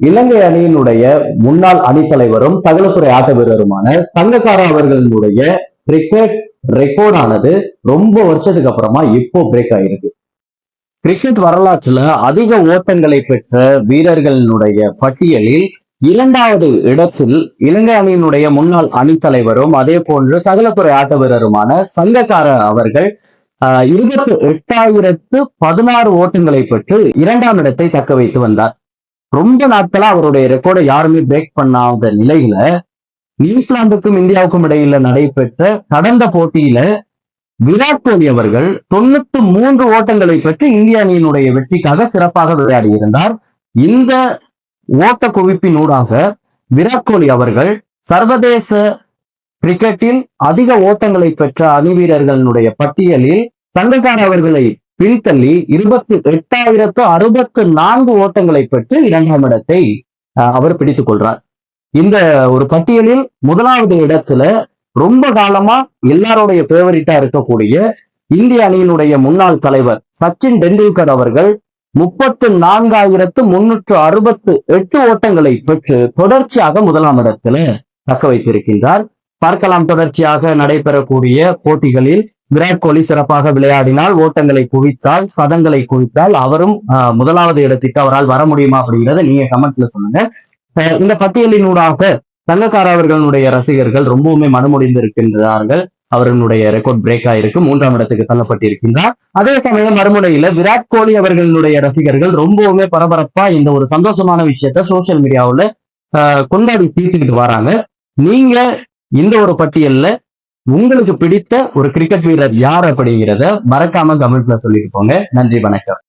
இலங்கை அணியினுடைய முன்னாள் அணித்தலைவரும் சகலத்துறை ஆட்ட வீரருமான சங்கக்காரா அவர்களுடைய கிரிக்கெட் ரெக்கார்டானது ரொம்ப வருஷத்துக்கு அப்புறமா இப்போ பிரேக் ஆயிருக்கு. கிரிக்கெட் வரலாற்றுல அதிக ஓட்டங்களை பெற்ற வீரர்களினுடைய பட்டியலில் இரண்டாவது இடத்தில் இலங்கை அணியினுடைய முன்னாள் அணித்தலைவரும் அதே போன்று சகலத்துறை ஆட்ட வீரருமான சங்கக்கார அவர்கள் ஆஹ், இருபத்தி எட்டாயிரத்து பதினாறு ஓட்டங்களை பெற்று இரண்டாம் இடத்தை தக்க வைத்து வந்தார். ரொம்ப நாட்களா அவருடைய ரெக்கார்டை யாருமே பிரேக் பண்ணாத நிலையில நியூசிலாந்துக்கும் இந்தியாவுக்கும் இடையில நடைபெற்ற கடந்த போட்டியில விராட் கோலி அவர்கள் தொண்ணூத்தி மூன்று ஓட்டங்களை பெற்று இந்திய அணியினுடைய வெற்றிக்காக சிறப்பாக விளையாடி இருந்தார். இந்த ஓட்ட குவிப்பினூடாக விராட் கோலி அவர்கள் சர்வதேச கிரிக்கெட்டில் அதிக ஓட்டங்களை பெற்ற அணி வீரர்களுடைய பட்டியலில் சங்ககார் அவர்களை பின்தள்ளி இருபத்தி எட்டாயிரத்து அறுபத்து நான்கு ஓட்டங்களை பெற்று இரண்டாம் இடத்தை அவர் பிடித்துக் கொள்றார். இந்த ஒரு பட்டியலில் முதலாவது இடத்துல ரொம்ப காலமா எல்லாருடைய ஃபேவரட்டா இருக்கக்கூடிய இந்திய அணியினுடைய முன்னாள் தலைவர் சச்சின் டெண்டுல்கர் அவர்கள் முப்பத்து நான்காயிரத்து முன்னூற்று அறுபத்து எட்டு ஓட்டங்களை பெற்று தொடர்ச்சியாக முதலாம் இடத்துல தக்க வைத்திருக்கின்றார். பார்க்கலாம் தொடர்ச்சியாக நடைபெறக்கூடிய போட்டிகளில் விராட் கோலி சிறப்பாக விளையாடினால் ஓட்டங்களை குவித்தால் சதங்களை குவித்தால் அவரும் ஆஹ், முதலாவது இடத்திற்கு அவரால் வர முடியுமா அப்படிங்கிறத நீங்க கமெண்ட்ல சொல்லுங்க. இந்த பட்டியலினூடாக தங்கக்கார அவர்களுடைய ரசிகர்கள் ரொம்பவுமே மனமுடிந்து இருக்கின்றார்கள். அவர்களுடைய ரெக்கார்ட் பிரேக் ஆயிருக்கு மூன்றாம் இடத்துக்கு தள்ளப்பட்டிருக்கின்றார். அதே சமயம் மறுமுறையில விராட் கோலி அவர்களுடைய ரசிகர்கள் ரொம்பவுமே பரபரப்பா இந்த ஒரு சந்தோஷமான விஷயத்த சோசியல் மீடியாவில் ஆஹ், கொண்டாடி தீர்த்துக்கிட்டு வராங்க. நீங்க இந்த ஒரு பட்டியல்ல உங்களுக்கு பிடித்த ஒரு கிரிக்கெட் வீரர் யார் அப்படிங்கிறத மறக்காம கமெண்ட்ல சொல்லிட்டு போங்க. நன்றி வணக்கம்.